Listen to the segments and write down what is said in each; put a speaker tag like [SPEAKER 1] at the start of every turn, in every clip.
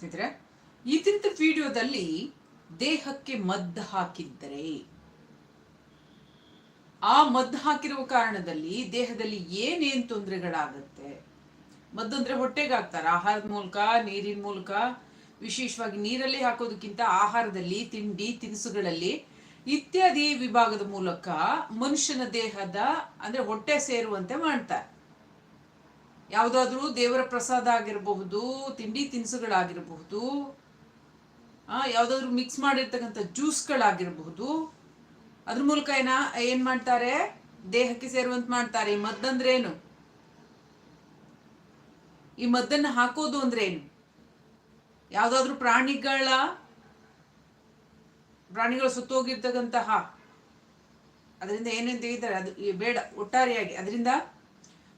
[SPEAKER 1] ಸ್ನೇಹಿತರೆ ಇದ್ರಿಂದ ವಿಡಿಯೋದಲ್ಲಿ ದೇಹಕ್ಕೆ ಮದ್ದು ಹಾಕಿದ್ದರೆ, ಆ ಮದ್ದು ಹಾಕಿರುವ ಕಾರಣದಲ್ಲಿ ದೇಹದಲ್ಲಿ ಏನೇನ್ ತೊಂದರೆಗಳಾಗುತ್ತೆ? ಮದ್ದು ಅಂದ್ರೆ ಹೊಟ್ಟೆಗೆ ಹಾಕ್ತಾರೆ ಆಹಾರದ ಮೂಲಕ, ನೀರಿನ ಮೂಲಕ, ವಿಶೇಷವಾಗಿ ನೀರಲ್ಲಿ ಹಾಕೋದಕ್ಕಿಂತ ಆಹಾರದಲ್ಲಿ, ತಿಂಡಿ, ತಿನಿಸುಗಳಲ್ಲಿ ಇತ್ಯಾದಿ ವಿಭಾಗದ ಮೂಲಕ ಮನುಷ್ಯನ ದೇಹದ ಅಂದ್ರೆ ಹೊಟ್ಟೆ ಸೇರುವಂತೆ ಮಾಡ್ತಾರೆ. ಯಾವುದಾದ್ರೂ ದೇವರ ಪ್ರಸಾದ ಆಗಿರಬಹುದು, ತಿಂಡಿ ತಿನಿಸುಗಳಾಗಿರಬಹುದು ಯಾವ್ದಾದ್ರು ಮಿಕ್ಸ್ ಮಾಡಿರ್ತಕ್ಕಂಥ ಜ್ಯೂಸ್ಗಳಾಗಿರಬಹುದು ಅದ್ರ ಮೂಲಕ ಏನ, ಏನ್ ಮಾಡ್ತಾರೆ? ದೇಹಕ್ಕೆ ಸೇರುವಂತ ಮಾಡ್ತಾರೆ. ಈ ಮದ್ದಂದ್ರೆ ಈ ಮದ್ದನ್ನ ಹಾಕೋದು ಅಂದ್ರೆ ಏನು ಯಾವ್ದಾದ್ರು ಪ್ರಾಣಿಗಳ, ಪ್ರಾಣಿಗಳು ಸುತ್ತೋಗಿರ್ತಕ್ಕಂತಹ, ಅದರಿಂದ ಏನೇನು ತೆಗಿತಾರೆ? ಅದು ಬೇಡ, ಒಟ್ಟಾರೆಯಾಗಿ. ಅದರಿಂದ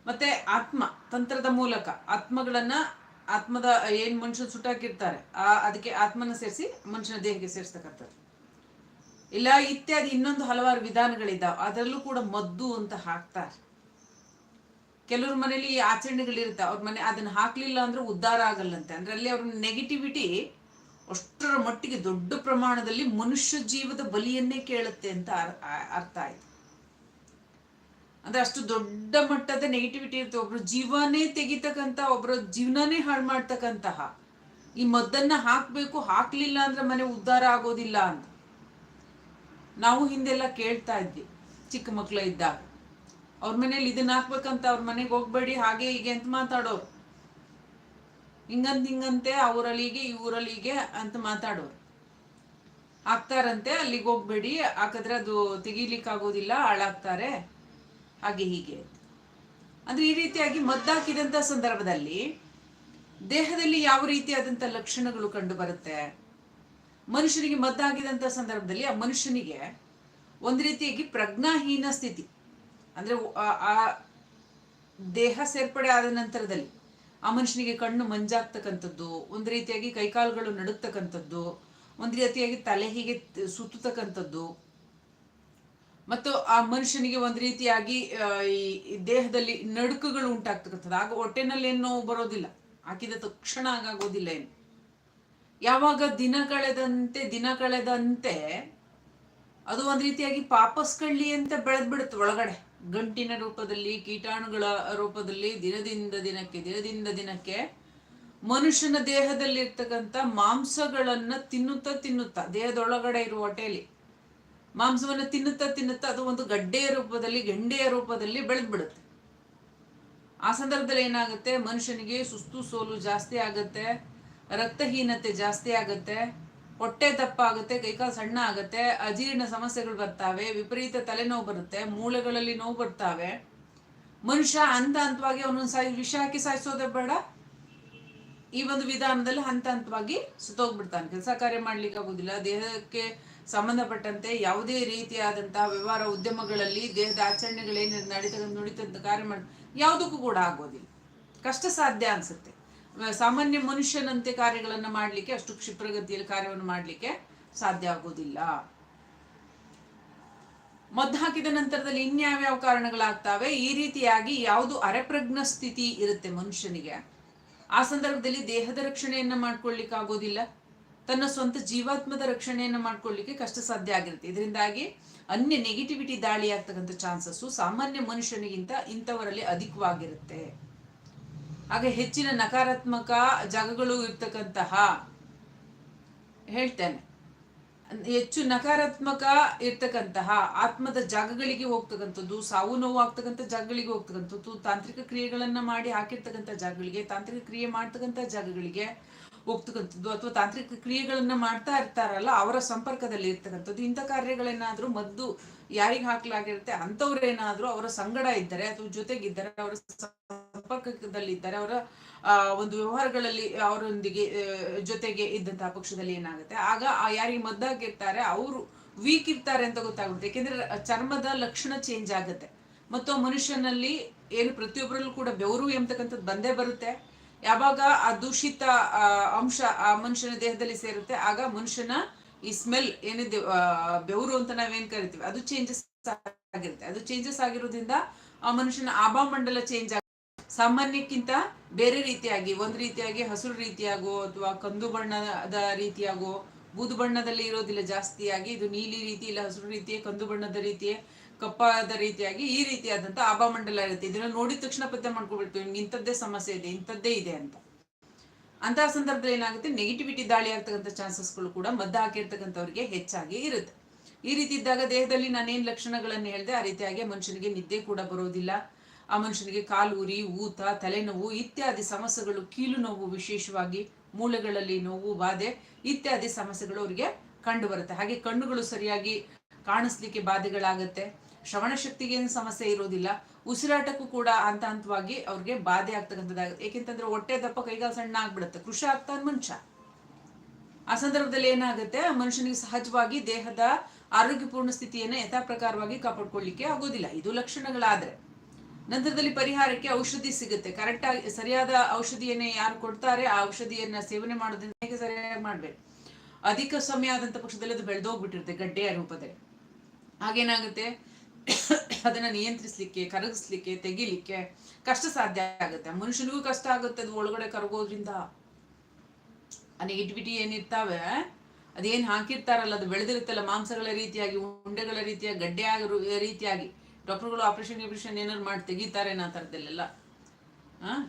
[SPEAKER 1] ಮತ್ತೆ ಆತ್ಮ, ತಂತ್ರದ ಮೂಲಕ. ಆತ್ಮಗಳನ್ನ ಆತ್ಮದ, ಏನ್ ಮನುಷ್ಯನ ಸುಟ್ಟಾಕಿರ್ತಾರೆ ಆ, ಅದಕ್ಕೆ ಆತ್ಮನ ಸೇರಿಸಿ ಮನುಷ್ಯನ ದೇಹಕ್ಕೆ ಸೇರಿಸ್ತಕ್ಕಂಥದ್ದು. ಇಲ್ಲ, ಇತ್ಯಾದಿ ಇನ್ನೊಂದು ಹಲವಾರು ವಿಧಾನಗಳಿದ್ದಾವೆ ಅದರಲ್ಲೂ ಕೂಡ ಮದ್ದು ಅಂತ ಹಾಕ್ತಾರೆ. ಕೆಲವ್ರ ಮನೇಲಿ ಈ ಆಚರಣೆಗಳಿರುತ್ತೆ ಅವ್ರ ಮನೆ ಅದನ್ನ ಹಾಕ್ಲಿಲ್ಲ ಅಂದ್ರೆ ಉದ್ಧಾರ ಆಗಲ್ಲಂತೆ. ಅಂದ್ರೆ ಅಲ್ಲಿ ಅವ್ರ ನೆಗೆಟಿವಿಟಿ ಅಷ್ಟರ ಮಟ್ಟಿಗೆ ದೊಡ್ಡ ಪ್ರಮಾಣದಲ್ಲಿ ಮನುಷ್ಯ ಜೀವದ ಬಲಿಯನ್ನೇ ಕೇಳುತ್ತೆ ಅಂತ ಅರ್ಥ ಆಯ್ತು. ಅಂದ್ರೆ ಅಷ್ಟು ದೊಡ್ಡ ಮಟ್ಟದ ನೆಗೆಟಿವಿಟಿ ಇರುತ್ತೆ. ಒಬ್ರು ಜೀವನೇ ತೆಗಿತಕ್ಕಂತ, ಒಬ್ರು ಜೀವನನೇ ಹಾಳು ಮಾಡ್ತಕ್ಕಂತಹ. ಈ ಮದ್ದನ್ನ ಹಾಕ್ಬೇಕು, ಹಾಕ್ಲಿಲ್ಲ ಅಂದ್ರೆ ಮನೆ ಉದ್ಧಾರ ಆಗೋದಿಲ್ಲ ಅಂತ. ನಾವು ಹಿಂದೆಲ್ಲ ಕೇಳ್ತಾ ಇದ್ವಿ, ಚಿಕ್ಕ ಮಕ್ಳ ಇದ್ದಾಗ. ಅವ್ರ ಮನೇಲಿ ಇದನ್ನ ಹಾಕ್ಬೇಕಂತ ಅವ್ರ ಮನೆಗೆ ಹೋಗ್ಬೇಡಿ, ಹಾಗೆ ಹೀಗೆ ಅಂತ ಮಾತಾಡೋರು. ಹಿಂಗಂತ ಹಿಂಗಂತೆ ಅವರಲ್ಲಿಗೆ, ಇವರಲ್ಲಿಗೆ ಅಂತ ಮಾತಾಡೋರು. ಹಾಕ್ತಾರಂತೆ, ಅಲ್ಲಿಗೆ ಹೋಗ್ಬೇಡಿ, ಹಾಕಿದ್ರೆ ಅದು ತೆಗಿಲಿಕ್ಕೆ ಆಗೋದಿಲ್ಲ ಹಾಳಾಗ್ತಾರೆ. ಹಾಗೆ ಹೀಗೆ ಅಂದ್ರೆ ಈ ರೀತಿಯಾಗಿ ಮದ್ದಾಕಿದಂತ ಸಂದರ್ಭದಲ್ಲಿ ದೇಹದಲ್ಲಿ ಯಾವ ರೀತಿಯಾದಂತ ಲಕ್ಷಣಗಳು ಕಂಡು ಬರುತ್ತೆ? ಮನುಷ್ಯನಿಗೆ ಮದ್ದಾಗಿದಂತ ಸಂದರ್ಭದಲ್ಲಿ ಆ ಮನುಷ್ಯನಿಗೆ ಒಂದ್ ರೀತಿಯಾಗಿ ಪ್ರಜ್ಞಾಹೀನ ಸ್ಥಿತಿ. ಅಂದ್ರೆ ಆ ದೇಹ ಸೇರ್ಪಡೆ ಆದ ನಂತರದಲ್ಲಿ ಆ ಮನುಷ್ಯನಿಗೆ ಕಣ್ಣು ಮಂಜಾಗ್ತಕ್ಕಂಥದ್ದು, ಒಂದು ರೀತಿಯಾಗಿ ಕೈಕಾಲುಗಳು ನಡುಕ್ತಕ್ಕಂಥದ್ದು ಒಂದು ರೀತಿಯಾಗಿ ತಲೆ ಹೀಗೆ ಸುತ್ತತಕ್ಕಂಥದ್ದು ಮತ್ತು ಆ ಮನುಷ್ಯನಿಗೆ ಒಂದು ರೀತಿಯಾಗಿ ಈ ದೇಹದಲ್ಲಿ ನಡುಕುಗಳು ಉಂಟಾಗ್ತಕ್ಕಂಥದ್ದು. ಆಗ ಹೊಟ್ಟೆನಲ್ಲಿ ಏನೋ ಬರೋದಿಲ್ಲ. ಹಾಕಿದ ತಕ್ಷಣ ಆಗೋದಿಲ್ಲ ಏನು. ಯಾವಾಗ ದಿನ ಕಳೆದಂತೆ ದಿನ ಕಳೆದಂತೆ ಅದು ಒಂದು ರೀತಿಯಾಗಿ ಪಾಪಸ್ಕಳ್ಳಿ ಅಂತ ಬೆಳೆದ್ಬಿಡುತ್ತೆ ಒಳಗಡೆ. ಗಂಟಿನ ರೂಪದಲ್ಲಿ, ಕೀಟಾಣುಗಳ ರೂಪದಲ್ಲಿ, ದಿನದಿಂದ ದಿನಕ್ಕೆ ದಿನದಿಂದ ದಿನಕ್ಕೆ ಮನುಷ್ಯನ ದೇಹದಲ್ಲಿ ಇರ್ತಕ್ಕಂಥ ಮಾಂಸಗಳನ್ನ ತಿನ್ನುತ್ತಾ ತಿನ್ನುತ್ತಾ, ದೇಹದೊಳಗಡೆ ಇರುವ ಹೊಟ್ಟೆಯಲ್ಲಿ ಮಾಂಸವನ್ನು ತಿನ್ನುತ್ತಾ ತಿನ್ನುತ್ತಾ ಅದು ಒಂದು ಗಡ್ಡೆಯ ರೂಪದಲ್ಲಿ, ಗೆಂಡೆಯ ರೂಪದಲ್ಲಿ ಬೆಳೆದ್ಬಿಡುತ್ತೆ. ಆ ಸಂದರ್ಭದಲ್ಲಿ ಏನಾಗುತ್ತೆ? ಮನುಷ್ಯನಿಗೆ ಸುಸ್ತು, ಸೋಲು ಜಾಸ್ತಿ ಆಗುತ್ತೆ, ರಕ್ತಹೀನತೆ ಜಾಸ್ತಿ ಆಗುತ್ತೆ, ಹೊಟ್ಟೆ ದಪ್ಪ ಆಗುತ್ತೆ ಕೈಕಾಲು ಸಣ್ಣ ಆಗುತ್ತೆ, ಅಜೀರ್ಣ ಸಮಸ್ಯೆಗಳು ಬರ್ತಾವೆ, ವಿಪರೀತ ತಲೆನೋವು ಬರುತ್ತೆ, ಮೂಳೆಗಳಲ್ಲಿ ನೋವು ಬರ್ತಾವೆ. ಮನುಷ್ಯ ಹಂತ ಹಂತವಾಗಿ ಅವನೊಂದು ಸಾಯಿ, ವಿಷ ಹಾಕಿ ಸಾಯಿಸೋದೇ ಬೇಡ. ಈ ಒಂದು ವಿಧಾನದಲ್ಲಿ ಹಂತ ಹಂತವಾಗಿ ಸುತ್ತೋಗ್ಬಿಡ್ತಾನೆ. ಕೆಲಸ ಕಾರ್ಯ ಮಾಡ್ಲಿಕ್ಕೆ ಆಗೋದಿಲ್ಲ ದೇಹಕ್ಕೆ ಸಂಬಂಧಪಟ್ಟಂತೆ ಯಾವುದೇ ರೀತಿಯಾದಂತಹ ವ್ಯವಹಾರ ಉದ್ಯಮಗಳಲ್ಲಿ ದೇಹದ ಆಚರಣೆಗಳೇನು ನಡೀತ ನುಡಿತಂತ ಕಾರ್ಯ ಮಾಡ, ಯಾವುದಕ್ಕೂ ಕೂಡ ಆಗೋದಿಲ್ಲ. ಕಷ್ಟ ಸಾಧ್ಯ ಅನ್ಸುತ್ತೆ. ಸಾಮಾನ್ಯ ಮನುಷ್ಯನಂತೆ ಕಾರ್ಯಗಳನ್ನ ಮಾಡಲಿಕ್ಕೆ, ಅಷ್ಟು ಕ್ಷಿಪ್ರಗತಿಯಲ್ಲಿ ಕಾರ್ಯವನ್ನು ಮಾಡಲಿಕ್ಕೆ ಸಾಧ್ಯ ಆಗೋದಿಲ್ಲ. ಮದ್ದು ಹಾಕಿದ ನಂತರದಲ್ಲಿ ಇನ್ಯಾವ್ಯಾವ ಕಾರಣಗಳಾಗ್ತವೆ? ಈ ರೀತಿಯಾಗಿ ಯಾವುದು ಅರೆಪ್ರಜ್ಞ ಸ್ಥಿತಿ ಇರುತ್ತೆ ಮನುಷ್ಯನಿಗೆ. ಆ ಸಂದರ್ಭದಲ್ಲಿ ದೇಹದ ರಕ್ಷಣೆಯನ್ನ ಮಾಡ್ಕೊಳ್ಲಿಕ್ಕೆ ಆಗೋದಿಲ್ಲ ತನ್ನ ಸ್ವಂತ ಜೀವಾತ್ಮದ ರಕ್ಷಣೆಯನ್ನು ಮಾಡ್ಕೊಳ್ಳಿಕ್ಕೆ ಕಷ್ಟ ಸಾಧ್ಯ ಆಗಿರುತ್ತೆ. ಇದರಿಂದಾಗಿ ಅನ್ಯ ನೆಗೆಟಿವಿಟಿ ದಾಳಿ ಆಗ್ತಕ್ಕಂಥ ಚಾನ್ಸಸ್ ಸಾಮಾನ್ಯ ಮನುಷ್ಯನಿಗಿಂತ ಇಂಥವರಲ್ಲಿ ಅಧಿಕವಾಗಿರುತ್ತೆ. ಹಾಗೆ ಹೆಚ್ಚಿನ ನಕಾರಾತ್ಮಕ ಜಾಗಗಳು ಇರ್ತಕ್ಕಂತಹ ಹೇಳ್ತೇನೆ. ಹೆಚ್ಚು ನಕಾರಾತ್ಮಕ ಇರ್ತಕ್ಕಂತಹ ಆತ್ಮದ ಜಾಗಗಳಿಗೆ ಹೋಗ್ತಕ್ಕಂಥದ್ದು, ಸಾವು ನೋವು ಆಗ್ತಕ್ಕಂಥ ಜಾಗಗಳಿಗೆ ಹೋಗ್ತಕ್ಕಂಥದ್ದು, ತಾಂತ್ರಿಕ ಕ್ರಿಯೆಗಳನ್ನ ಮಾಡಿ ಹಾಕಿರ್ತಕ್ಕಂಥ ಜಾಗಗಳಿಗೆ, ತಾಂತ್ರಿಕ ಕ್ರಿಯೆ ಮಾಡ್ತಕ್ಕಂಥ ಜಾಗಗಳಿಗೆ ಹೋಗ್ತಕ್ಕಂಥದ್ದು ಅಥವಾ ತಾಂತ್ರಿಕ ಕ್ರಿಯೆಗಳನ್ನ ಮಾಡ್ತಾ ಇರ್ತಾರಲ್ಲ, ಅವರ ಸಂಪರ್ಕದಲ್ಲಿ ಇರ್ತಕ್ಕಂಥದ್ದು, ಇಂಥ ಕಾರ್ಯಗಳೇನಾದ್ರೂ ಮದ್ದು ಯಾರಿಗೆ ಹಾಕ್ಲಾಗಿರುತ್ತೆ, ಅಂಥವ್ರೇನಾದ್ರೂ ಅವರ ಸಂಗಡ ಇದ್ದಾರೆ ಅಥವಾ ಜೊತೆಗಿದ್ದಾರೆ, ಅವರ ಸಂಪರ್ಕದಲ್ಲಿದ್ದಾರೆ, ಅವರ ಒಂದು ವ್ಯವಹಾರಗಳಲ್ಲಿ ಅವರೊಂದಿಗೆ ಜೊತೆಗೆ ಇದ್ದಂತಹ ಪಕ್ಷದಲ್ಲಿ ಏನಾಗುತ್ತೆ? ಆಗ ಯಾರಿಗೆ ಮದ್ದಾಗಿರ್ತಾರೆ, ಅವರು ವೀಕ್ ಇರ್ತಾರೆ ಅಂತ ಗೊತ್ತಾಗುತ್ತೆ. ಯಾಕೆಂದ್ರೆ ಚರ್ಮದ ಲಕ್ಷಣ ಚೇಂಜ್ ಆಗುತ್ತೆ. ಮತ್ತು ಮನುಷ್ಯನಲ್ಲಿ ಏನು ಪ್ರತಿಯೊಬ್ಬರಲ್ಲೂ ಕೂಡ ಬೆವರು ಎಂಬತಕ್ಕಂಥದ್ದು ಬಂದೇ ಬರುತ್ತೆ. ಯಾವಾಗ ಆ ದೂಷಿತ ಅಂಶ ಆ ಮನುಷ್ಯನ ದೇಹದಲ್ಲಿ ಸೇರುತ್ತೆ, ಆಗ ಮನುಷ್ಯನ ಈ ಸ್ಮೆಲ್ ಏನಿದೆ ಬೆವರು ಅಂತ ನಾವೇನ್ ಕರಿತೀವಿ? ಅದು ಚೇಂಜಸ್ ಆಗಿರುತ್ತೆ. ಅದು ಚೇಂಜಸ್ ಆಗಿರೋದ್ರಿಂದ ಆ ಮನುಷ್ಯನ ಆಭಾಮಂಡಲ ಚೇಂಜ್ ಆಗ, ಸಾಮಾನ್ಯಕ್ಕಿಂತ ಬೇರೆ ರೀತಿಯಾಗಿ, ಒಂದು ರೀತಿಯಾಗಿ ಹಸಿರು ರೀತಿಯಾಗೋ ಅಥವಾ ಕಂದು ಬಣ್ಣದ ರೀತಿಯಾಗೋ, ಬೂದು ಬಣ್ಣದಲ್ಲಿ ಇರೋದಿಲ್ಲ ಜಾಸ್ತಿಯಾಗಿ, ಇದು ನೀಲಿ ರೀತಿ ಇಲ್ಲ, ಹಸಿರು ರೀತಿಯ ಕಂದು ಬಣ್ಣದ ರೀತಿಯ ಕಪ್ಪಾದ ರೀತಿಯಾಗಿ ಈ ರೀತಿಯಾದಂತ ಆಭಾಮಂಡಲ ಇರುತ್ತೆ. ಇದನ್ನ ನೋಡಿದ ತಕ್ಷಣ ಪತ್ತೆ ಮಾಡ್ಕೊಬಿಡ್ತೀವಿ. ನಿಮ್ಗೆ ಇಂಥದ್ದೇ ಸಮಸ್ಯೆ ಇದೆ, ಇಂಥದ್ದೇ ಇದೆ ಅಂತ. ಅಂತಹ ಸಂದರ್ಭದಲ್ಲಿ ಏನಾಗುತ್ತೆ? ನೆಗೆಟಿವಿಟಿ ದಾಳಿ ಆಗ್ತಕ್ಕಂಥ ಚಾನ್ಸಸ್ಗಳು ಕೂಡ ಮದ್ದು ಹಾಕಿರ್ತಕ್ಕಂಥವ್ರಿಗೆ ಹೆಚ್ಚಾಗಿ ಇರುತ್ತೆ. ಈ ರೀತಿ ಇದ್ದಾಗ ದೇಹದಲ್ಲಿ ನಾನೇನ್ ಲಕ್ಷಣಗಳನ್ನು ಹೇಳಿದೆ, ಆ ರೀತಿಯಾಗಿ ಮನುಷ್ಯನಿಗೆ ನಿದ್ದೆ ಕೂಡ ಬರೋದಿಲ್ಲ. ಆ ಮನುಷ್ಯನಿಗೆ ಕಾಲು ಉರಿ ಊತ, ತಲೆನೋವು ಇತ್ಯಾದಿ ಸಮಸ್ಯೆಗಳು, ಕೀಲು ನೋವು ವಿಶೇಷವಾಗಿ, ಮೂಳೆಗಳಲ್ಲಿ ನೋವು, ಬಾಧೆ ಇತ್ಯಾದಿ ಸಮಸ್ಯೆಗಳು ಅವರಿಗೆ ಕಂಡು ಬರುತ್ತೆ ಹಾಗೆ ಕಣ್ಣುಗಳು ಸರಿಯಾಗಿ ಕಾಣಿಸ್ಲಿಕ್ಕೆ ಬಾಧೆಗಳಾಗತ್ತೆ. ಶ್ರವಣ ಶಕ್ತಿಗೆ ಏನು ಸಮಸ್ಯೆ ಇರೋದಿಲ್ಲ. ಉಸಿರಾಟಕ್ಕೂ ಕೂಡ ಹಂತ ಹಂತವಾಗಿ ಅವ್ರಿಗೆ ಬಾಧೆ ಆಗ್ತಕ್ಕಂಥದ್ದಾಗುತ್ತೆ. ಏಕೆಂತಂದ್ರೆ ಹೊಟ್ಟೆ ದಪ್ಪ, ಕೈಗಾಲು ಸಣ್ಣ ಆಗ್ಬಿಡುತ್ತೆ. ಕೃಷಿ ಆಗ್ತಾ ಮನುಷ್ಯ ಆ ಸಂದರ್ಭದಲ್ಲಿ ಏನಾಗುತ್ತೆ? ಮನುಷ್ಯನಿಗೆ ಸಹಜವಾಗಿ ದೇಹದ ಆರೋಗ್ಯಪೂರ್ಣ ಸ್ಥಿತಿಯನ್ನು ಯಥಾ ಪ್ರಕಾರವಾಗಿ ಕಾಪಾಡ್ಕೊಳ್ಳಿಕ್ಕೆ ಆಗೋದಿಲ್ಲ. ಇದು ಲಕ್ಷಣಗಳಾದ್ರೆ. ನಂತರದಲ್ಲಿ ಪರಿಹಾರಕ್ಕೆ ಔಷಧಿ ಸಿಗುತ್ತೆ. ಕರೆಕ್ಟ್ ಆಗಿ, ಸರಿಯಾದ ಔಷಧಿಯನ್ನೇ ಯಾರು ಕೊಡ್ತಾರೆ, ಆ ಔಷಧಿಯನ್ನ ಸೇವನೆ ಮಾಡೋದ್ರಿಂದ ಹೇಗೆ ಸರಿಯಾಗಿ ಮಾಡ್ಬೇಕು? ಅಧಿಕ ಸಮಯ ಆದಂತ ಪಕ್ಷದಲ್ಲಿ ಅದು ಬೆಳೆದೋಗ್ಬಿಟ್ಟಿರುತ್ತೆ ಗಡ್ಡೆಯ ರೂಪದಲ್ಲಿ. ಹಾಗೇನಾಗುತ್ತೆ? ಅದನ್ನ ನಿಯಂತ್ರಿಸ್ಲಿಕ್ಕೆ, ಕರಗಿಸ್ಲಿಕ್ಕೆ, ತೆಗಿಲಿಕ್ಕೆ ಕಷ್ಟ ಸಾಧ್ಯ ಆಗುತ್ತೆ. ಮನುಷ್ಯನಿಗೂ ಕಷ್ಟ ಆಗುತ್ತೆ ಅದು ಒಳಗಡೆ ಕರಗೋದ್ರಿಂದ. ಆ ನೆಗೆಟಿವಿಟಿ ಏನಿರ್ತಾವೆ, ಅದೇನ್ ಹಾಕಿರ್ತಾರಲ್ಲ, ಅದು ಬೆಳೆದಿರುತ್ತಲ್ಲ ಮಾಂಸಗಳ ರೀತಿಯಾಗಿ, ಉಂಡೆಗಳ ರೀತಿಯಾಗಿ, ಗಡ್ಡೆ ಆಗಿರೋ ರೀತಿಯಾಗಿ. ಡಾಕ್ಟರ್ಗಳು ಆಪರೇಷನ್, ಗಿಪ್ರೇಷನ್ ಏನಾದ್ರು ಮಾಡಿ ತೆಗಿತಾರೆ ಆ ಥರದಲ್ಲೆಲ್ಲ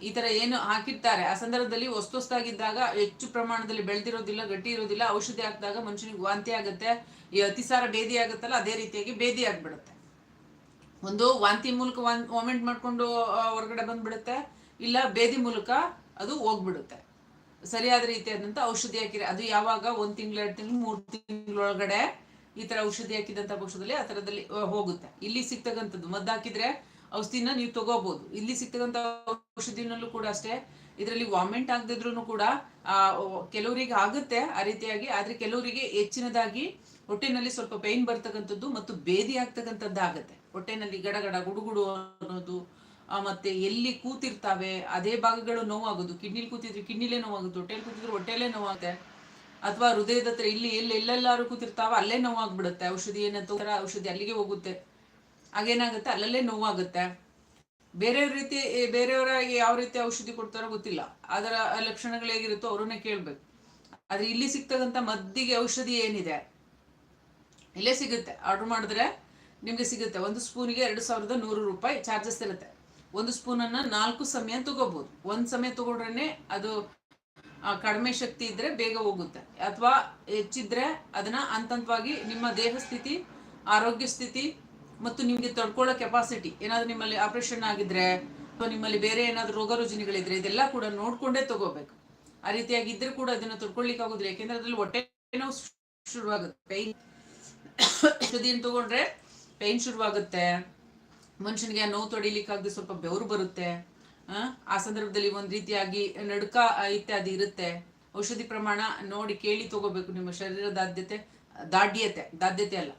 [SPEAKER 1] ಈ ಥರ ಏನು ಹಾಕಿರ್ತಾರೆ. ಆ ಸಂದರ್ಭದಲ್ಲಿ ಹೊಸ್ತು ಹೊಸ್ತಾಗಿದ್ದಾಗ ಹೆಚ್ಚು ಪ್ರಮಾಣದಲ್ಲಿ ಬೆಳೆದಿರೋದಿಲ್ಲ, ಗಟ್ಟಿ ಇರೋದಿಲ್ಲ, ಔಷಧಿ ಹಾಕಿದಾಗ ಮನುಷ್ಯನಿಗೆ ವಾಂತಿ ಆಗುತ್ತೆ, ಈ ಅತಿಸಾರ ಬೇದಿ ಆಗುತ್ತಲ್ಲ, ಅದೇ ರೀತಿಯಾಗಿ ಬೇದಿ ಆಗ್ಬಿಡುತ್ತೆ. ಒಂದು ವಾಂತಿ ಮೂಲಕ ವಾಮೆಂಟ್ ಮಾಡ್ಕೊಂಡು ಹೊರಗಡೆ ಬಂದ್ಬಿಡುತ್ತೆ. ಇಲ್ಲ, ಬೇದಿ ಮೂಲಕ ಅದು ಹೋಗ್ಬಿಡುತ್ತೆ. ಸರಿಯಾದ ರೀತಿಯಾದಂತ ಔಷಧಿ ಹಾಕಿರಿ ಅದು ಯಾವಾಗ? ಒಂದ್ ತಿಂಗಳು, ಎರಡು ತಿಂಗಳು, ಮೂರು ತಿಂಗಳೊಳಗಡೆ ಈ ತರ ಔಷಧಿ ಹಾಕಿದಂತ ಪಕ್ಷದಲ್ಲಿ ಆ ತರದಲ್ಲಿ ಹೋಗುತ್ತೆ. ಇಲ್ಲಿ ಸಿಗ್ತಕ್ಕಂಥದ್ದು, ಮದ್ದು ಹಾಕಿದ್ರೆ ಔಷಧಿನ ನೀವು ತಗೋಬಹುದು ಇಲ್ಲಿ ಸಿಗ್ತಕ್ಕಂಥ ಔಷಧಿನಲ್ಲೂ ಕೂಡ ಅಷ್ಟೇ. ಇದರಲ್ಲಿ ವಾಮೆಂಟ್ ಆಗದಿದ್ರು ಕೂಡ, ಆ ಕೆಲವರಿಗೆ ಆಗುತ್ತೆ ಆ ರೀತಿಯಾಗಿ, ಆದ್ರೆ ಕೆಲವರಿಗೆ ಹೆಚ್ಚಿನದಾಗಿ ಹೊಟ್ಟೆನಲ್ಲಿ ಸ್ವಲ್ಪ ಪೈನ್ ಬರ್ತಕ್ಕಂಥದ್ದು ಮತ್ತು ಬೇದಿ ಆಗ್ತಕ್ಕಂಥದ್ದು ಆಗುತ್ತೆ ಹೊಟ್ಟೆನಲ್ಲಿ ಗಡಗಡ ಗುಡುಗುಡು ಅನ್ನೋದು ಮತ್ತೆ ಎಲ್ಲಿ ಕೂತಿರ್ತಾವೆ, ಅದೇ ಭಾಗಗಳು ನೋವಾಗೋದು. ಕಿಡ್ನಿಲಿ ಕೂತಿದ್ರೆ ಕಿಡ್ನಿಲೇ ನೋವಾಗುತ್ತೆ, ಹೊಟ್ಟೆಲಿ ಕೂತಿದ್ರೆ ಹೊಟ್ಟೆಲೇ ನೋವಾಗುತ್ತೆ. ಅಥವಾ ಹೃದಯದ ಹತ್ರ ಇಲ್ಲಿ, ಎಲ್ಲಿ ಎಲ್ಲೆಲ್ಲಾರು ಕೂತಿರ್ತಾವ, ಅಲ್ಲೇ ನೋವಾಗ್ಬಿಡುತ್ತೆ. ಔಷಧಿ ಏನಂತ ಔಷಧಿ ಅಲ್ಲಿಗೆ ಹೋಗುತ್ತೆ. ಹಾಗೇನಾಗುತ್ತೆ? ಅಲ್ಲಲ್ಲೇ ನೋವಾಗುತ್ತೆ. ಬೇರೆಯವ್ರ ರೀತಿ ಬೇರೆಯವರ ಯಾವ ರೀತಿ ಔಷಧಿ ಕೊಡ್ತಾರೋ ಗೊತ್ತಿಲ್ಲ. ಅದರ ಲಕ್ಷಣಗಳು ಹೇಗಿರುತ್ತೋ ಅವ್ರನ್ನೇ ಕೇಳ್ಬೇಕು. ಆದ್ರೆ ಇಲ್ಲಿ ಸಿಗ್ತಕ್ಕಂಥ ಮದ್ದಿಗೆ ಔಷಧಿ ಏನಿದೆ? ಇಲ್ಲೇ ಸಿಗುತ್ತೆ. ಆರ್ಡರ್ ಮಾಡಿದ್ರೆ ನಿಮ್ಗೆ ಸಿಗುತ್ತೆ. ಒಂದು ಸ್ಪೂನಿಗೆ ಎರಡು ಸಾವಿರದ ನೂರು ರೂಪಾಯಿ ಚಾರ್ಜಸ್ ಇರುತ್ತೆ. ಒಂದು ಸ್ಪೂನನ್ನ ನಾಲ್ಕು ಸಮಯ ತಗೋಬಹುದು ಒಂದ್ ಸಮಯ ತಗೊಂಡ್ರೆ ಅದು ಕಡಿಮೆ ಶಕ್ತಿ ಇದ್ರೆ ಬೇಗ ಹೋಗುತ್ತೆ. ಅಥವಾ ಹೆಚ್ಚಿದ್ರೆ ಅದನ್ನ ಹಂತವಾಗಿ ನಿಮ್ಮ ದೇಹ ಸ್ಥಿತಿ, ಆರೋಗ್ಯ ಸ್ಥಿತಿ ಮತ್ತು ನಿಮ್ಗೆ ತಡ್ಕೊಳ್ಳೋ ಕೆಪಾಸಿಟಿ ಏನಾದ್ರು ನಿಮ್ಮಲ್ಲಿ ಆಪರೇಷನ್ ಆಗಿದ್ರೆ ಅಥವಾ ನಿಮ್ಮಲ್ಲಿ ಬೇರೆ ಏನಾದ್ರು ರೋಗ ರುಜಿನಗಳಿದ್ರೆ ಇದೆಲ್ಲ ಕೂಡ ನೋಡ್ಕೊಂಡೇ ತಗೋಬೇಕು. ಆ ರೀತಿಯಾಗಿ ಇದ್ರೆ ಕೂಡ ಅದನ್ನ ತಡ್ಕೊಳ್ಲಿಕ್ಕೆ ಆಗೋದಿಲ್ಲ. ಯಾಕೆಂದ್ರೆ ಅದ್ರಲ್ಲಿ ಹೊಟ್ಟೆ ನೋವು ಶುರುವಾಗುತ್ತೆ. ಪೈನ್ ತಗೊಂಡ್ರೆ ಪೈನ್ ಶುರುವಾಗುತ್ತೆ. ಮನುಷ್ಯನಿಗೆ ನೋವು ತೊಡಿಲಿಕ್ಕಾಗದೆ ಸ್ವಲ್ಪ ಬೆವರು ಬರುತ್ತೆ. ಆ, ಸಂದರ್ಭದಲ್ಲಿ ಒಂದು ರೀತಿಯಾಗಿ ನಡುಕ ಇತ್ಯಾದಿ ಇರುತ್ತೆ. ಔಷಧಿ ಪ್ರಮಾಣ ನೋಡಿ ಕೇಳಿ ತಗೋಬೇಕು ನಿಮ್ಮ ಶರೀರದ ಆದ್ಯತೆ ದಾಢ್ಯತೆ ದಾಧ್ಯತೆ ಅಲ್ಲ.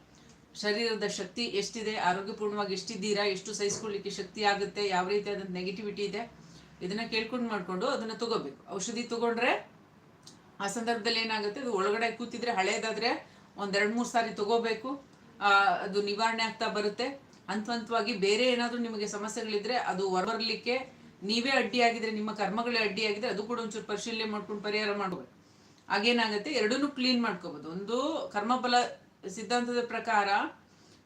[SPEAKER 1] ಶರೀರದ ಶಕ್ತಿ ಎಷ್ಟಿದೆ ಆರೋಗ್ಯಪೂರ್ಣವಾಗಿ ಎಷ್ಟಿದ್ದೀರಾ ಎಷ್ಟು ಸಹಿಸ್ಕೊಳ್ಳಿಕ್ಕೆ ಶಕ್ತಿ ಆಗುತ್ತೆ ಯಾವ ರೀತಿಯಾದ ನೆಗೆಟಿವಿಟಿ ಇದೆ ಇದನ್ನ ಕೇಳ್ಕೊಂಡು ಮಾಡ್ಕೊಂಡು ಅದನ್ನ ತಗೋಬೇಕು. ಔಷಧಿ ತಗೊಂಡ್ರೆ ಆ ಸಂದರ್ಭದಲ್ಲಿ ಏನಾಗುತ್ತೆ ಅದು ಒಳಗಡೆ ಕೂತಿದ್ರೆ ಹಳೇದಾದ್ರೆ ಒಂದೆರಡು ಮೂರು ಸಾರಿ ತಗೋಬೇಕು. ಅದು ನಿವಾರಣೆ ಆಗ್ತಾ ಬರುತ್ತೆ. ಹಂತ ಹಂತವಾಗಿ ಬೇರೆ ಏನಾದರೂ ನಿಮಗೆ ಸಮಸ್ಯೆಗಳಿದ್ರೆ ಅದು ಹೊರಬರ್ಲಿಕ್ಕೆ ನೀವೇ ಅಡ್ಡಿಯಾಗಿದ್ರೆ, ನಿಮ್ಮ ಕರ್ಮಗಳೇ ಅಡ್ಡಿಯಾಗಿದ್ರೆ ಅದು ಕೂಡ ಒಂಚೂರು ಪರಿಶೀಲನೆ ಮಾಡ್ಕೊಂಡು ಪರಿಹಾರ ಮಾಡ್ಬೋದು. ಆಗೇನಾಗುತ್ತೆ ಎರಡನ್ನೂ ಕ್ಲೀನ್ ಮಾಡ್ಕೋಬಹುದು ಒಂದು ಕರ್ಮಫಲ ಸಿದ್ಧಾಂತದ ಪ್ರಕಾರ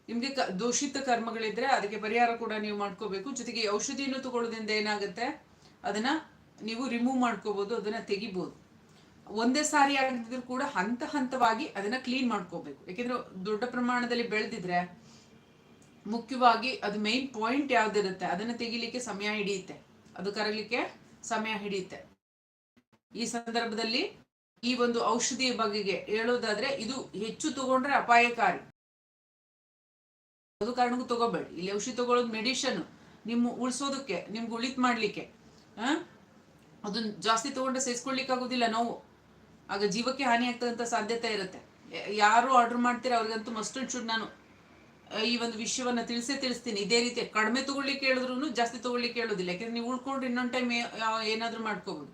[SPEAKER 1] ನಿಮಗೆ ಕ- ದೂಷಿತ ಕರ್ಮಗಳಿದ್ರೆ ಅದಕ್ಕೆ ಪರಿಹಾರ ಕೂಡ ನೀವು ಮಾಡ್ಕೋಬೇಕು. ಜೊತೆಗೆ ಔಷಧಿಯನ್ನು ತಗೊಳ್ಳೋದ್ರಿಂದ ಏನಾಗುತ್ತೆ, ಅದನ್ನ ನೀವು ರಿಮೂವ್ ಮಾಡ್ಕೋಬೋದು, ಅದನ್ನ ತೆಗಿಬಹುದು ಒಂದೇ ಸಾರಿ ಆಗದಿದ್ರು ಕೂಡ ಹಂತ ಹಂತವಾಗಿ ಅದನ್ನ ಕ್ಲೀನ್ ಮಾಡ್ಕೋಬೇಕು. ಯಾಕೆಂದ್ರೆ ದೊಡ್ಡ ಪ್ರಮಾಣದಲ್ಲಿ ಬೆಳೆದಿದ್ರೆ ಮುಖ್ಯವಾಗಿ ಅದು ಮೇನ್ ಪಾಯಿಂಟ್ ಯಾವ್ದಿರುತ್ತೆ? ಅದನ್ನ ತೆಗಿಲಿಕ್ಕೆ ಸಮಯ ಹಿಡಿಯುತ್ತೆ. ಅದು ಕರಗಲಿಕ್ಕೆ ಸಮಯ ಹಿಡಿಯುತ್ತೆ. ಈ ಸಂದರ್ಭದಲ್ಲಿ ಈ ಒಂದು ಔಷಧಿಯ ಬಗೆಗೆ ಹೇಳೋದಾದ್ರೆ ಇದು ಹೆಚ್ಚು ತಗೊಂಡ್ರೆ ಅಪಾಯಕಾರಿ. ಅದು ಕಾರಣಕ್ಕೂ ತಗೋಬೇಡಿ. ಇಲ್ಲಿ ಔಷಧಿ ತಗೊಳ್ಳೋದು ಮೆಡಿಷನ್ ನಿಮ್ಮ ಉಳಿಸೋದಕ್ಕೆ, ನಿಮ್ಗೆ ಉಳಿತ್ ಮಾಡ್ಲಿಕ್ಕೆ ಆ ಅದನ್ನ ಜಾಸ್ತಿ ತಗೊಂಡ್ರೆ ಸಹಿಸ್ಕೊಳ್ಲಿಕ್ಕೆ ಆಗುದಿಲ್ಲ ನೋವು. ಆಗ ಜೀವಕ್ಕೆ ಹಾನಿ ಆಗ್ತದಂತ ಸಾಧ್ಯತೆ ಇರುತ್ತೆ. ಯಾರು ಆರ್ಡರ್ ಮಾಡ್ತೀರ ಅವ್ರಿಗಂತೂ ಮಸ್ಟ್ ಶುಡ್ ನಾನು ಈ ಒಂದು ವಿಷಯವನ್ನ ತಿಳಿಸೇ ತಿಳಿಸ್ತೀನಿ. ಇದೇ ರೀತಿ ಕಡಿಮೆ ತಗೊಳ್ಳಿಕ್ಕೆ ಹೇಳಿದ್ರು ಜಾಸ್ತಿ ತಗೊಳ್ಳಿಕ್ಕೆ ಹೇಳೋದಿಲ್ಲ. ಯಾಕಂದ್ರೆ ನೀವು ಉಳ್ಕೊಂಡ್ರೆ ಇನ್ನೊಂದು ಟೈಮ್ ಏನಾದ್ರೂ ಮಾಡ್ಕೋಬಹುದು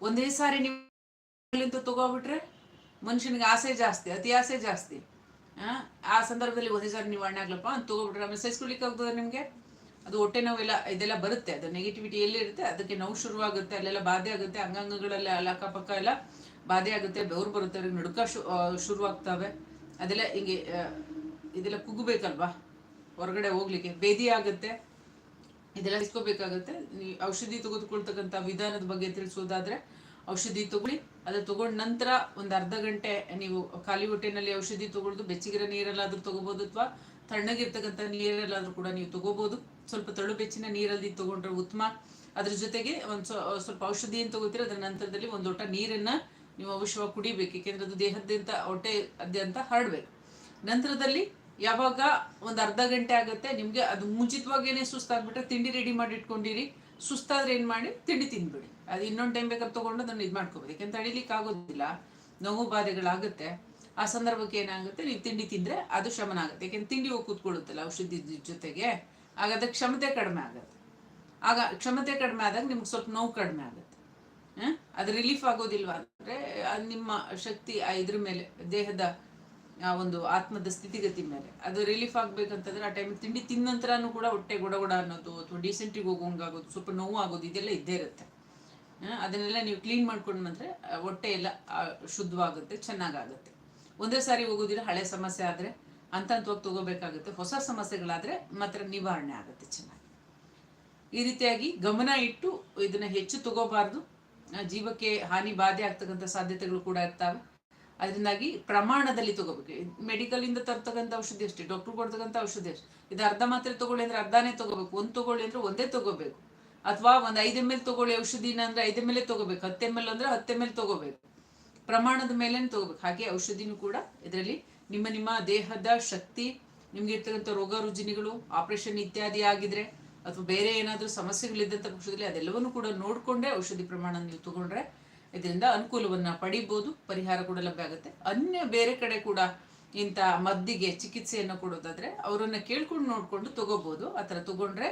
[SPEAKER 1] ಒಂದೇ ಸಾರಿ ನೀವು ತಗೋಬಿಟ್ರೆ ಮನುಷ್ಯನಿಗೆ ಆಸೆ ಜಾಸ್ತಿ ಅತಿ ಆಸೆ ಜಾಸ್ತಿ. ಆ, ಸಂದರ್ಭದಲ್ಲಿ ಒಂದೇ ಸಾರಿ ನಿವಾರಣೆ ಆಗ್ಲಪ್ಪ ಅಂತ ತಗೋಬಿಟ್ರೆ ಆಮೇಲೆ ಸಹಿಸ್ಕೊಳ್ಲಿಕ್ಕೆ ಆಗ್ತದೆ ನಿಮ್ಗೆ? ಅದು ಹೊಟ್ಟೆ ನೋವೆಲ್ಲ ಇದೆಲ್ಲ ಬರುತ್ತೆ. ಅದು ನೆಗೆಟಿವಿಟಿ ಎಲ್ಲಿರುತ್ತೆ ಅದಕ್ಕೆ ನೋವು ಶುರುವಾಗುತ್ತೆ ಅಲ್ಲೆಲ್ಲ ಬಾಧೆ ಆಗುತ್ತೆ ಅಂಗಾಂಗಗಳೆಲ್ಲ ಅಲ್ಲ ಅಕ್ಕಪಕ್ಕ ಎಲ್ಲ. ಬಾಧೆ ಆಗುತ್ತೆ, ಬೆವರು ಬರುತ್ತೆ, ಅವ್ರಿಗೆ ನಡುಕ ಶು ಶುರುವಾಗ್ತವೆ. ಅದೆಲ್ಲ ಹಿಂಗೆ ಇದೆಲ್ಲ ಕುಗ್ಬೇಕಲ್ವಾ? ಹೊರಗಡೆ ಹೋಗ್ಲಿಕ್ಕೆ. ಬೇದಿ ಆಗುತ್ತೆ, ಇದೆಲ್ಲ ಇಸ್ಕೋಬೇಕಾಗುತ್ತೆ. ಔಷಧಿ ತೆಗೆದುಕೊಳ್ತಕ್ಕಂಥ ವಿಧಾನದ ಬಗ್ಗೆ ತಿಳಿಸೋದಾದ್ರೆ, ಔಷಧಿ ತಗೊಳ್ಳಿ, ಅದು ತಗೊಂಡ ನಂತರ ಒಂದು ಅರ್ಧ ಗಂಟೆ ನೀವು ಖಾಲಿ ಹೊಟ್ಟೆನಲ್ಲಿ ಔಷಧಿ ತಗೊಳ್ದು, ಬೆಚ್ಚಗಿರೋ ನೀರಲ್ಲಾದ್ರೂ ತಗೋಬಹುದು ಅಥವಾ ತಣ್ಣಗಿರ್ತಕ್ಕಂಥ ನೀರಲ್ಲಾದ್ರೂ ಕೂಡ ನೀವು ತಗೋಬಹುದು ಸ್ವಲ್ಪ ತಳು ಬೆಚ್ಚಿನ ನೀರಲ್ಲಿ ತಗೊಂಡ್ರೆ ಉತ್ತಮ. ಅದ್ರ ಜೊತೆಗೆ ಒಂದು ಸ್ವಲ್ಪ ಔಷಧಿ ಏನು ತಗೋತೀರ, ಅದರ ನಂತರದಲ್ಲಿ ಒಂದು ಲೋಟ ನೀರನ್ನ ನೀವು ಅವಶ್ಯವಾಗಿ ಕುಡಿಬೇಕು, ಏಕೆಂದ್ರೆ ಅದು ದೇಹದಿಂದ ಹೊಟ್ಟೆ ಅದ್ಯಂತ ಹರಡ್ಬೇಕು. ನಂತರದಲ್ಲಿ ಯಾವಾಗ ಒಂದು ಅರ್ಧ ಗಂಟೆ ಆಗುತ್ತೆ, ನಿಮಗೆ ಅದು ಮುಂಚಿತವಾಗೇನೆ ಸುಸ್ತಾಗ್ಬಿಟ್ರೆ ತಿಂಡಿ ರೆಡಿ ಮಾಡಿ ಇಟ್ಕೊಂಡಿರಿ. ಸುಸ್ತಾದ್ರೆ ಏನು ಮಾಡಿ? ತಿಂಡಿ ತಿನ್ಬಿಡಿ. ಅದು ಇನ್ನೊಂದು ಟೈಮ್ ಬೇಕಾದ್ರೆ ತಗೊಂಡು ಅದನ್ನು ಇದು ಮಾಡ್ಕೋಬೋದು. ಯಾಕೆಂತ ತಡಿಲಿಕ್ಕೆ ಆಗೋದಿಲ್ಲ, ನೋವು ಬಾಧೆಗಳಾಗುತ್ತೆ. ಆ ಸಂದರ್ಭಕ್ಕೆ ಏನಾಗುತ್ತೆ? ನೀವು ತಿಂಡಿ ತಿಂದ್ರೆ ಅದು ಶಮನ ಆಗುತ್ತೆ. ಯಾಕೆಂದ್ರೆ ತಿಂಡಿ ಹೋಗಿ ಕೂತ್ಕೊಳ್ಳುತ್ತಲ್ಲ ಔಷಧಿ ಜೊತೆಗೆ. ಆಗ ಅದಕ್ಕೆ ಕ್ಷಮತೆ ಕಡಿಮೆ ಆಗುತ್ತೆ. ಆಗ ಕ್ಷಮತೆ ಕಡಿಮೆ ಆದಾಗ ನಿಮ್ಗೆ ಸ್ವಲ್ಪ ನೋವು ಕಡಿಮೆ ಆಗುತ್ತೆ? ಅದು ರಿಲೀಫ್ ಆಗೋದಿಲ್ವಾ ಅಂದ್ರೆ, ಅದು ನಿಮ್ಮ ಶಕ್ತಿ, ಆ ಇದ್ರ ಮೇಲೆ, ದೇಹದ, ಆ ಒಂದು ಆತ್ಮದ ಸ್ಥಿತಿಗತಿ ಮೇಲೆ. ಅದು ರಿಲೀಫ್ ಆಗ್ಬೇಕಂತಂದ್ರೆ ಆ ಟೈಮ್ ತಿಂಡಿ ತಿಂದ ಕೂಡ ಹೊಟ್ಟೆ ಗೊಡಗೊಡ ಗೊಡ ಅನ್ನೋದು ಅಥವಾ ಡಿಸೆಂಟ್ರಿಗೆ ಹೋಗೋಂಗಾಗೋದು ಸ್ವಲ್ಪ ನೋವು ಆಗೋದು ಇದೆಲ್ಲ ಇದ್ದೇ ಇರುತ್ತೆ? ಅದನ್ನೆಲ್ಲ ನೀವು ಕ್ಲೀನ್ ಮಾಡ್ಕೊಂಡು ಬಂದ್ರೆ ಹೊಟ್ಟೆ ಎಲ್ಲ ಶುದ್ಧವಾಗುತ್ತೆ ಚೆನ್ನಾಗಾಗುತ್ತೆ. ಒಂದೇ ಸಾರಿ ಹೋಗೋದಿಲ್ಲ, ಹಳೆ ಸಮಸ್ಯೆ ಆದ್ರೆ ಹಂತ ಹಂತವಾಗಿ ತಗೋಬೇಕಾಗುತ್ತೆ. ಹೊಸ ಸಮಸ್ಯೆಗಳಾದ್ರೆ ಮಾತ್ರ ನಿವಾರಣೆ ಆಗುತ್ತೆ ಚೆನ್ನಾಗಿ. ಈ ರೀತಿಯಾಗಿ ಗಮನ ಇಟ್ಟು ಇದನ್ನ ಹೆಚ್ಚು ತಗೋಬಾರ್ದು. ಜೀವಕ್ಕೆ ಹಾನಿ ಬಾಧೆ ಆಗ್ತಕ್ಕಂಥ ಸಾಧ್ಯತೆಗಳು ಕೂಡ ಇರ್ತಾವೆ. ಅದರಿಂದಾಗಿ ಪ್ರಮಾಣದಲ್ಲಿ ತಗೋಬೇಕು. ಮೆಡಿಕಲ್ ಇಂದ ತರ್ತಕ್ಕಂಥ ಔಷಧಿ ಅಷ್ಟೇ, ಡಾಕ್ಟರ್ ಕೊಡ್ತಕ್ಕಂಥ ಔಷಧಿ ಅಷ್ಟೇ. ಇದು ಅರ್ಧ ಮಾತ್ರೆ ತಗೊಳ್ಳಿ ಅಂದ್ರೆ ಅರ್ಧನೇ ತಗೋಬೇಕು, ಒಂದು ತಗೊಳ್ಳಿ ಅಂದ್ರೆ ಒಂದೇ ತಗೋಬೇಕು. ಅಥವಾ ಒಂದ್ ಐದು ಎಂ ಎಲ್ ತಗೊಳ್ಳಿ ಔಷಧಿನ ಅಂದ್ರೆ ಐದು ಎಂ ತಗೋಬೇಕು, ಹತ್ತು ಎಂ ಎಲ್ ಅಂದ್ರೆ ಹತ್ತು ಎಂ ಎಲ್ ತಗೋಬೇಕು. ಪ್ರಮಾಣದ ಮೇಲೆ ತಗೋಬೇಕು. ಹಾಗೆ ಔಷಧಿನೂ ಕೂಡ ಇದರಲ್ಲಿ ನಿಮ್ಮ ನಿಮ್ಮ ದೇಹದ ಶಕ್ತಿ, ನಿಮ್ಗೆ ಇರ್ತಕ್ಕಂಥ ರೋಗ ರುಜಿನಿಗಳು, ಆಪರೇಷನ್ ಇತ್ಯಾದಿ ಆಗಿದ್ರೆ ಅಥವಾ ಬೇರೆ ಏನಾದರೂ ಸಮಸ್ಯೆಗಳಿದ್ದಂಥ ಪಕ್ಷದಲ್ಲಿ ಅದೆಲ್ಲವನ್ನು ಕೂಡ ನೋಡಿಕೊಂಡೇ ಔಷಧಿ ಪ್ರಮಾಣ ನೀವು ತಗೊಂಡ್ರೆ ಇದರಿಂದ ಅನುಕೂಲವನ್ನು ಪಡಿಬೋದು, ಪರಿಹಾರ ಕೂಡ ಲಭ್ಯ ಆಗುತ್ತೆ. ಅನ್ಯ ಬೇರೆ ಕಡೆ ಕೂಡ ಇಂಥ ಮದ್ದಿಗೆ ಚಿಕಿತ್ಸೆಯನ್ನು ಕೊಡೋದಾದ್ರೆ ಅವರನ್ನು ಕೇಳ್ಕೊಂಡು ನೋಡಿಕೊಂಡು ತಗೋಬಹುದು ಆ ಥರ ತಗೊಂಡ್ರೆ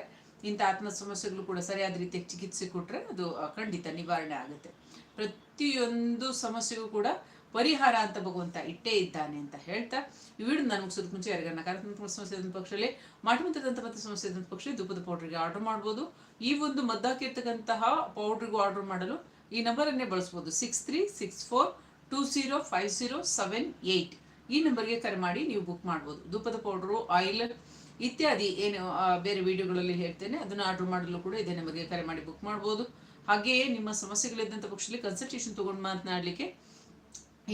[SPEAKER 1] ಇಂಥ ಆತ್ಮ ಸಮಸ್ಯೆಗಳು ಕೂಡ ಸರಿಯಾದ ರೀತಿಯ ಚಿಕಿತ್ಸೆ ಕೊಟ್ಟರೆ ಅದು ಖಂಡಿತ ನಿವಾರಣೆ ಆಗುತ್ತೆ. ಪ್ರತಿಯೊಂದು ಸಮಸ್ಯೆಗೂ ಕೂಡ ಪರಿಹಾರ ಅಂತ ಭಗವಂತ ಇಟ್ಟೇ ಇದ್ದಾನೆ ಅಂತ ಹೇಳ್ತಾ, ಈ ವಿಡಿಯೋ ನಾನು ಮುಗಿಸೋದಕ್ಕೆ ಮುಂಚೆ ಯಾರಿಗಾರ ನಕಾರಾತ್ಮಕ ಸಮಸ್ಯೆ ಪಕ್ಷದಲ್ಲಿ ಮಾಟಮಂತ್ರದಂಥ ಮತ್ತೆ ಸಮಸ್ಯೆ ಇದ್ದಂಥ ಪಕ್ಷದಲ್ಲಿ ಧೂಪದ ಪೌಡ್ರಿಗೆ ಆರ್ಡರ್ ಮಾಡ್ಬೋದು. ಈ ಒಂದು ಮದ್ದಾಕಿರ್ತಕ್ಕಂತಹ ಪೌಡ್ರಿಗೂ ಆರ್ಡರ್ ಮಾಡಲು ಈ ನಂಬರನ್ನೇ ಬಳಸ್ಬೋದು six three six four two zero five zero seven eight ಈ ನಂಬರ್ಗೆ ಕರೆ ಮಾಡಿ ನೀವು ಬುಕ್ ಮಾಡ್ಬೋದು. ಧೂಪದ ಪೌಡ್ರು, ಆಯಿಲ್ ಇತ್ಯಾದಿ ಏನು ಬೇರೆ ವಿಡಿಯೋಗಳಲ್ಲಿ ಹೇಳ್ತೇನೆ, ಅದನ್ನು ಆರ್ಡರ್ ಮಾಡಲು ಕೂಡ ಇದೇ ನಂಬರ್ಗೆ ಕರೆ ಮಾಡಿ ಬುಕ್ ಮಾಡ್ಬೋದು. ಹಾಗೆಯೇ ನಿಮ್ಮ ಸಮಸ್ಯೆಗಳಿದ್ದಂಥ ಪಕ್ಷದಲ್ಲಿ ಕನ್ಸಲ್ಟೇಷನ್ ತಗೊಂಡು ಮಾತನಾಡಲಿಕ್ಕೆ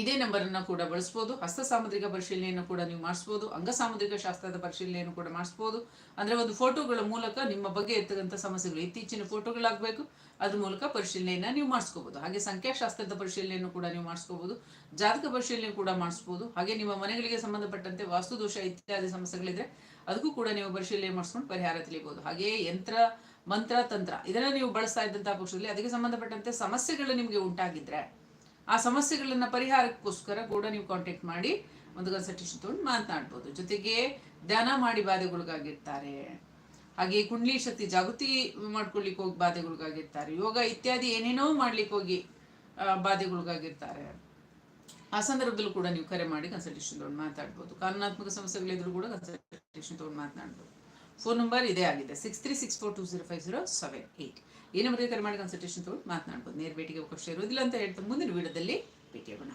[SPEAKER 1] ಇದೇ ನಂಬರನ್ನು ಕೂಡ ಬಳಸ್ಬೋದು. ಹಸ್ತ ಸಾಮುದ್ರಿಕ ಪರಿಶೀಲನೆಯನ್ನು ಕೂಡ ನೀವು ಮಾಡಿಸ್ಬೋದು. ಅಂಗ ಸಾಮುದ್ರಿಕ ಶಾಸ್ತ್ರದ ಪರಿಶೀಲನೆಯನ್ನು ಕೂಡ ಮಾಡಿಸ್ಬೋದು. ಅಂದರೆ ಒಂದು ಫೋಟೋಗಳ ಮೂಲಕ ನಿಮ್ಮ ಬಗ್ಗೆ ಇರ್ತಕ್ಕಂಥ ಸಮಸ್ಯೆಗಳು ಇತ್ತೀಚಿನ ಫೋಟೋಗಳಾಗಬೇಕು. ಅದ್ರ ಮೂಲಕ ಪರಿಶೀಲನೆಯನ್ನು ನೀವು ಮಾಡಿಸ್ಕೋಬೋದು. ಹಾಗೆ ಸಂಖ್ಯಾಶಾಸ್ತ್ರದ ಪರಿಶೀಲನೆಯನ್ನು ಕೂಡ ನೀವು ಮಾಡಿಸ್ಕೋಬೋದು. ಜಾತಕ ಪರಿಶೀಲನೆ ಕೂಡ ಮಾಡಿಸ್ಬೋದು. ಹಾಗೆ ನಿಮ್ಮ ಮನೆಗಳಿಗೆ ಸಂಬಂಧಪಟ್ಟಂತೆ ವಾಸ್ತುದೋಷ ಇತ್ಯಾದಿ ಸಮಸ್ಯೆಗಳಿದ್ರೆ ಅದಕ್ಕೂ ಕೂಡ ನೀವು ಪರಿಶೀಲನೆ ಮಾಡಿಸ್ಕೊಂಡು ಪರಿಹಾರ ತಿಳಿಬೋದು. ಹಾಗೆಯೇ ಯಂತ್ರ, ಮಂತ್ರ, ತಂತ್ರ ಇದನ್ನ ನೀವು ಬಳಸ್ತಾ ಇದ್ದಂತಹ ಪಕ್ಷದಲ್ಲಿ ಅದಕ್ಕೆ ಸಂಬಂಧಪಟ್ಟಂತೆ ಸಮಸ್ಯೆಗಳು ನಿಮಗೆ ಉಂಟಾಗಿದ್ರೆ ಆ ಸಮಸ್ಯೆಗಳನ್ನ ಪರಿಹಾರಕ್ಕೋಸ್ಕರ ಕೂಡ ನೀವು ಕಾಂಟ್ಯಾಕ್ಟ್ ಮಾಡಿ ಒಂದು ಕನ್ಸಲ್ಟೇಷನ್ ತಗೊಂಡು ಮಾತನಾಡ್ಬೋದು. ಜೊತೆಗೆ ಧ್ಯಾನ ಮಾಡಿ ಬಾಧೆಗೊಳಗಾಗಿರ್ತಾರೆ. ಹಾಗೆ ಕುಂಡ್ಲಿ ಶಕ್ತಿ ಜಾಗೃತಿ ಮಾಡ್ಕೊಳ್ಳಿಕ್ಕೆ ಹೋಗಿ ಬಾಧೆಗೊಳಗಾಗಿರ್ತಾರೆ. ಯೋಗ ಇತ್ಯಾದಿ ಏನೇನೋ ಮಾಡ್ಲಿಕ್ಕೆ ಹೋಗಿ ಬಾಧೆಗೊಳಗಾಗಿರ್ತಾರೆ. ಆ ಸಂದರ್ಭದಲ್ಲೂ ಕೂಡ ನೀವು ಕರೆ ಮಾಡಿ ಕನ್ಸಲ್ಟೇಷನ್ ತಗೊಂಡು ಮಾತಾಡ್ಬೋದು ಕಾನೂನಾತ್ಮಕ ಸಮಸ್ಯೆಗಳಿದ್ರು ಕೂಡ ಕನ್ಸಲ್ಟೇಷನ್ ತಗೊಂಡು ಮಾತನಾಡ್ಬೋದು. ಫೋನ್ ನಂಬರ್ ಇದೇ ಆಗಿದೆ. Six three six four two zero five zero seven eight ಈ ನಂಬರ್ಗೆ ಕರೆ ಮಾಡಿ ಕನ್ಸಲ್ಟೇಷನ್ ತಗೊಂಡು ಮಾತನಾಡ್ಬೋದು. ನೇರ ಭೇಟಿಗೆ ಅವಕಾಶ ಇರೋದಿಲ್ಲ ಅಂತ ಹೇಳ್ತಾ ಮುಂದಿನ ವಿಡಿಯೋದಲ್ಲಿ ಭೇಟಿಯಾಗೋಣ.